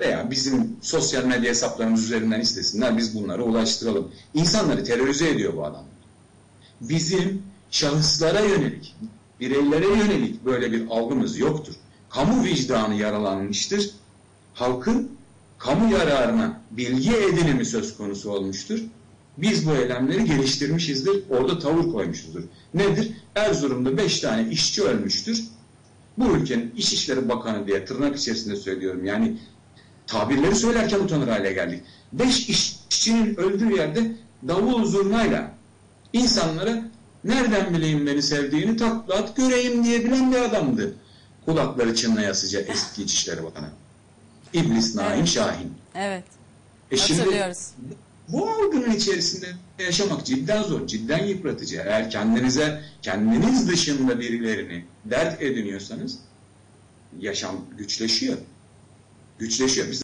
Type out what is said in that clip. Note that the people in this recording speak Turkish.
veya bizim sosyal medya hesaplarımız üzerinden istesinler biz bunları ulaştıralım. İnsanları terörize ediyor bu adam. Bizim şahıslara yönelik, bireylere yönelik böyle bir algımız yoktur. Kamu vicdanı yaralanmıştır. Halkın kamu yararına bilgi edinimi söz konusu olmuştur. Biz bu eylemleri geliştirmişizdir. Orada tavır koymuşuzdur. Nedir? Erzurum'da beş tane işçi ölmüştür. Bu ülkenin İçişleri Bakanı diye tırnak içerisinde söylüyorum. Yani tabirleri söylerken utanır hale geldik. Beş işçinin öldüğü yerde davul zurnayla insanlara nereden bileyim beni sevdiğini taklat göreyim diyebilen bir adamdı. Kulakları çınlayasıca eski İçişleri Bakanı. İblis Naim Evet. Şahin. Evet. E şimdi bu algının içerisinde yaşamak cidden zor, cidden yıpratıcı. Eğer kendinize, kendiniz dışında birilerini dert ediniyorsanız yaşam güçleşiyor. Güçleşiyor. Biz